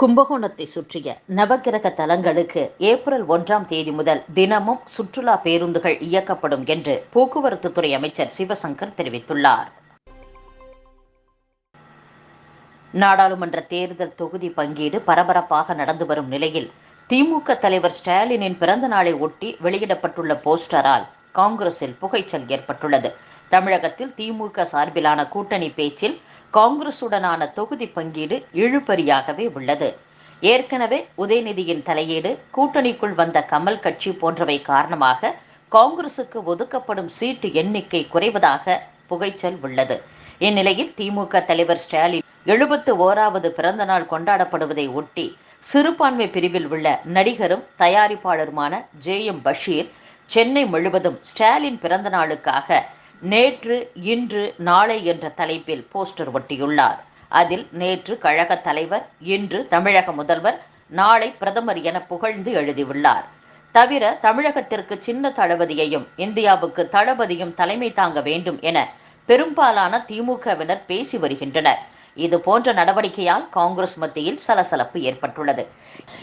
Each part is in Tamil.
கும்பகோணத்தை சுற்றிய நவக்கிரக தலங்களுக்கு ஏப்ரல் ஒன்றாம் தேதி முதல் தினமும் சுற்றுலா பேருந்துகள் இயக்கப்படும் என்று போக்குவரத்து துறை அமைச்சர் சிவசங்கர் தெரிவித்துள்ளார். நாடாளுமன்ற தேர்தல் தொகுதி பங்கீடு பரபரப்பாக நடந்து வரும் நிலையில் திமுக தலைவர் ஸ்டாலினின் பிறந்த நாளை ஒட்டி வெளியிடப்பட்டுள்ள போஸ்டரால் காங்கிரஸில் புகைச்சல் ஏற்பட்டுள்ளது. தமிழகத்தில் திமுக சார்பிலான கூட்டணி பேச்சில் காங்கிரசுடனான தொகுதி பங்கீடு இழுபறியாகவே உள்ளது. ஏற்கனவே உதயநிதியின் தலையீடு கூட்டணிக்குள் வந்த கமல் கட்சி போன்றவை காரணமாக காங்கிரசுக்கு ஒதுக்கப்படும் சீட்டு எண்ணிக்கை குறைவதாக புகைச்சல் உள்ளது. இந்நிலையில் திமுக தலைவர் ஸ்டாலின் எழுபத்து ஓராவது பிறந்தநாள் கொண்டாடப்படுவதை ஒட்டி சிறுபான்மை பிரிவில் உள்ள நடிகரும் தயாரிப்பாளருமான ஜே எம் பஷீர் சென்னை முழுவதும் ஸ்டாலின் பிறந்த நாளுக்காக நேற்று இன்று நாளை என்ற தலைப்பில் போஸ்டர் ஒட்டியுள்ளார். அதில் நேற்று கழக தலைவர் இன்று தமிழக முதல்வர் நாளை பிரதமர் என புகழ்ந்து எழுதியுள்ளார். தவிர தமிழகத்திற்கு சின்ன தளபதியையும் இந்தியாவுக்கு தளபதியும் தலைமை தாங்க வேண்டும் என பெரும்பாலான திமுகவினர் பேசி வருகின்றனர். இது போன்ற நடவடிக்கையால் காங்கிரஸ் மத்தியில் சலசலப்பு ஏற்பட்டுள்ளது.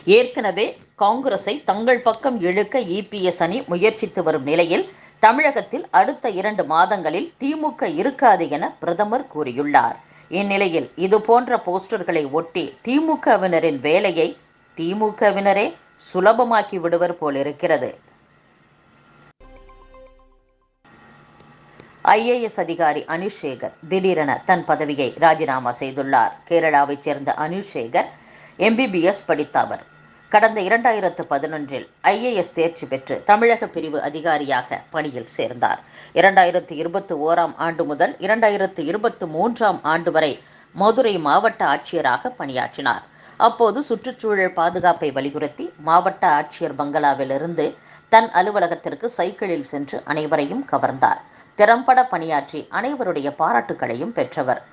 ஏற்கனவே காங்கிரஸை தங்கள் பக்கம் இழுக்க இபிஎஸ் அணி முயற்சித்து வரும் நிலையில் தமிழகத்தில் அடுத்த இரண்டு மாதங்களில் திமுக இருக்காது என பிரதமர் கூறியுள்ளார். இந்நிலையில் இது போன்ற போஸ்டர்களை ஒட்டி திமுகவினரின் வேலையை திமுகவினரே சுலபமாக்கி விடுவர் போலிருக்கிறது. ஐஏஎஸ் அதிகாரி அனிஷ் சேகர் திடீரென தன் பதவியை ராஜினாமா செய்துள்ளார். கேரளாவைச் சேர்ந்த அனிஷ் சேகர் எம்பிபிஎஸ் படித்தவர். கடந்த இரண்டாயிரத்து பதினொன்றில் ஐஏஎஸ் தேர்ச்சி பெற்று தமிழக பிரிவு அதிகாரியாக பணியில் சேர்ந்தார். இரண்டாயிரத்து இருபத்தி ஓராம் ஆண்டு முதல் இரண்டாயிரத்து இருபத்தி மூன்றாம் ஆண்டு வரை மதுரை மாவட்ட ஆட்சியராக பணியாற்றினார். அப்போது சுற்றுச்சூழல் பாதுகாப்பை வலியுறுத்தி மாவட்ட ஆட்சியர் பங்களாவிலிருந்து தன் அலுவலகத்திற்கு சைக்கிளில் சென்று அனைவரையும் கவர்ந்தார். திறம்பட பணியாற்றி அனைவருடைய பாராட்டுகளையும் பெற்றவர்.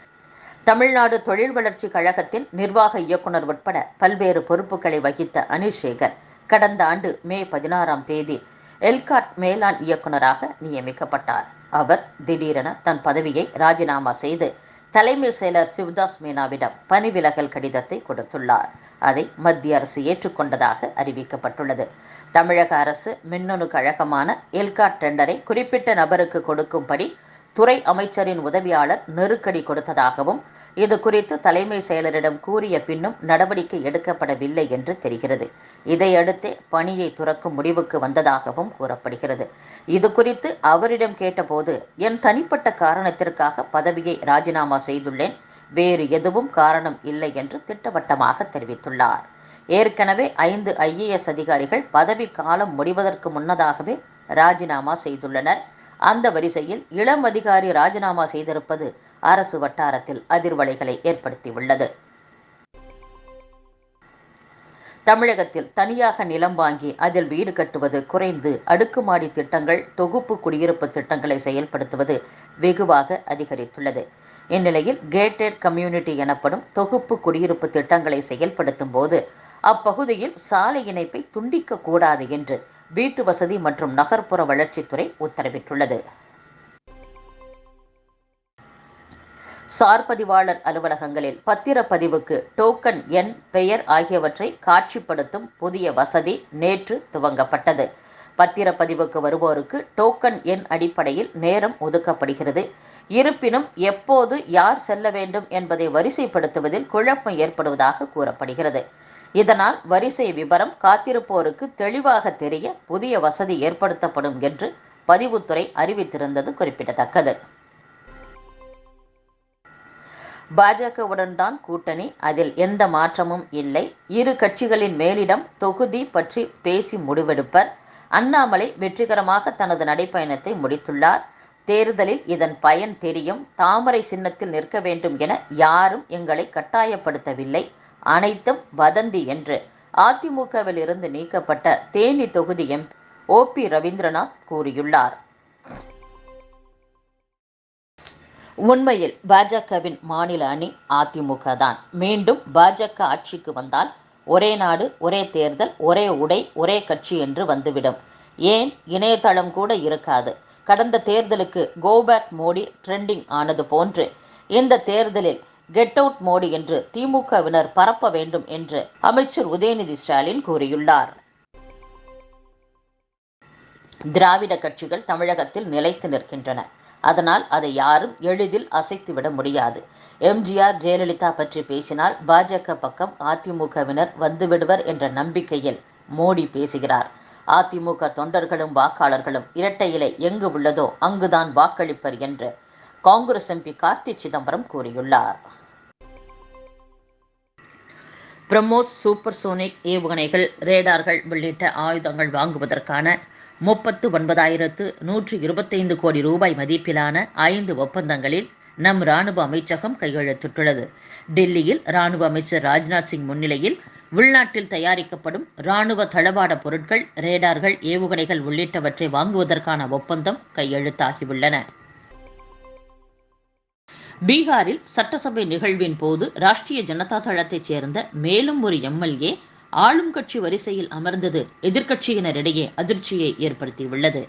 தமிழ்நாடு தொழில் வளர்ச்சி கழகத்தின் நிர்வாக இயக்குனர் உட்பட பல்வேறு பொறுப்புகளை வகித்த அனிஷேகர் கடந்த ஆண்டு மே பதினாறாம் தேதி எல்காட் மேலாண் இயக்குநராக நியமிக்கப்பட்டார். அவர் திடீரென தன் பதவியை ராஜினாமா செய்து தலைமை செயலர் சிவதாஸ் மீனாவிடம் பணி விலகல் கடிதத்தை கொடுத்துள்ளார். அதை மத்திய அரசு ஏற்றுக்கொண்டதாக அறிவிக்கப்பட்டுள்ளது. தமிழக அரசு மின்னணு கழகமான எல்காட் டெண்டரை குறிப்பிட்ட நபருக்கு கொடுக்கும்படி துறை அமைச்சரின் உதவியாளர் நெருக்கடி கொடுத்ததாகவும் இது குறித்து தலைமை செயலரிடம் கூறிய பின்னும் நடவடிக்கை எடுக்கப்படவில்லை என்று தெரிகிறது. இதையடுத்தே பணியை துறக்கும் முடிவுக்கு வந்ததாகவும் கூறப்படுகிறது. இது குறித்து அவரிடம் கேட்டபோது என் தனிப்பட்ட காரணத்திற்காக பதவியை ராஜினாமா செய்துள்ளேன். வேறு எதுவும் காரணம் இல்லை என்று திட்டவட்டமாக தெரிவித்துள்ளார். ஏற்கனவே ஐந்து ஐஏஎஸ் அதிகாரிகள் பதவி காலம் முடிவதற்கு முன்னதாகவே ராஜினாமா செய்துள்ளனர். அந்த வரிசையில் இளம் அதிகாரி ராஜினாமா செய்திருப்பது அரசு வட்டாரத்தில் அதிர்வலைகளை ஏற்படுத்தியுள்ளது. தமிழகத்தில் தனியாக நிலம் வாங்கி அதில் வீடு கட்டுவது குறைந்து அடுக்குமாடி திட்டங்கள் தொகுப்பு குடியிருப்பு திட்டங்களை செயல்படுத்துவது வெகுவாக அதிகரித்துள்ளது. இந்நிலையில் கேட்டட் கம்யூனிட்டி எனப்படும் தொகுப்பு குடியிருப்பு திட்டங்களை செயல்படுத்தும் போது அப்பகுதியில் சாலை இணைப்பை துண்டிக்க கூடாது என்று வீட்டு வசதி மற்றும் நகர்ப்புற வளர்ச்சித்துறை உத்தரவிட்டுள்ளது. சார்பதிவாளர் அலுவலகங்களில் பத்திரப்பதிவுக்கு டோக்கன் எண் பெயர் ஆகியவற்றை காட்சிப்படுத்தும் புதிய வசதி நேற்று துவங்கப்பட்டது. பத்திரப்பதிவுக்கு வருவோருக்கு டோக்கன் எண் அடிப்படையில் நேரம் ஒதுக்கப்படுகிறது. இருப்பினும் எப்போது யார் செல்ல வேண்டும் என்பதை வரிசைப்படுத்துவதில் குழப்பம் ஏற்படுவதாக கூறப்படுகிறது. இதனால் வரிசை விவரம் காத்திருப்போருக்கு தெளிவாக தெரிய புதிய வசதி ஏற்படுத்தப்படும் என்று பதிவுத்துறை அறிவித்திருந்தது குறிப்பிடத்தக்கது. பாஜகவுடன் தான் கூட்டணி அதில் எந்த மாற்றமும் இல்லை. இரு கட்சிகளின் மேலிடம் தொகுதி பற்றி பேசி முடிவெடுப்பர். அண்ணாமலை வெற்றிகரமாக தனது நடைப்பயணத்தை முடித்துள்ளார். தேர்தலில் இதன் பயன் தெரியும். தாமரை சின்னத்தில் நிற்க வேண்டும் என யாரும் எங்களை கட்டாயப்படுத்தவில்லை. அனைத்தும் வதந்தி என்று அதிமுகவில் இருந்து நீக்கப்பட்ட தேனி தொகுதி எம். ஓ. பி. ரவீந்திரநாத் கூறியுள்ளார். உண்மையில் பாஜகவின் மாநில அணி அதிமுக தான். மீண்டும் பாஜக ஆட்சிக்கு வந்தால் ஒரே நாடு ஒரே தேர்தல் ஒரே உடை ஒரே கட்சி என்று வந்துவிடும். ஏன்? இணையதளம் கூட இருக்காது. கடந்த தேர்தலுக்கு கோபேக் மோடி ட்ரெண்டிங் ஆனது போன்று இந்த தேர்தலில் கெட் அவுட் மோடி என்று திமுகவினர் பரப்ப வேண்டும் என்று அமைச்சர் உதயநிதி ஸ்டாலின் கூறியுள்ளார். திராவிட கட்சிகள் தமிழகத்தில் நிலைத்து நிற்கின்றன. அதனால் அதை யாரும் எளிதில் அசைத்துவிட முடியாது. எம்ஜிஆர் ஜெயலலிதா பற்றி பேசினால் பாஜக பக்கம் அதிமுகவினர் வந்துவிடுவர் என்ற நம்பிக்கையில் மோடி பேசுகிறார். அதிமுக தொண்டர்களும் வாக்காளர்களும் இரட்டை இலை எங்கு உள்ளதோ அங்குதான் வாக்களிப்பர் என்று காங்கிரஸ் எம்பி கார்த்தி சிதம்பரம் கூறியுள்ளார். பிரம்மோஸ் சூப்பர்சோனிக் ஏவுகணைகள் ரேடார்கள் உள்ளிட்ட ஆயுதங்கள் வாங்குவதற்கான முப்பத்து ஒன்பதாயிரத்து நூற்று இருபத்தைந்து கோடி ரூபாய் மதிப்பிலான ஐந்து ஒப்பந்தங்களில் நம் ராணுவ அமைச்சகம் கையெழுத்திட்டுள்ளது. டெல்லியில் ராணுவ அமைச்சர் ராஜ்நாத் சிங் முன்னிலையில் உள்நாட்டில் தயாரிக்கப்படும் இராணுவ தளவாட பொருட்கள் ரேடார்கள் ஏவுகணைகள் உள்ளிட்டவற்றை வாங்குவதற்கான ஒப்பந்தம் கையெழுத்தாகியுள்ளன. பீகாரில் சட்டசபை நிகழ்வின் போது ராஷ்டிரிய ஜனதா தளத்தைச் சேர்ந்த மேலும் ஒரு எம்எல்ஏ ஆளும் கட்சி வரிசையில் அமர்ந்தது. எதிர்க்கட்சியினரிடையே அதிர்ச்சியை ஏற்படுத்தியுள்ளது.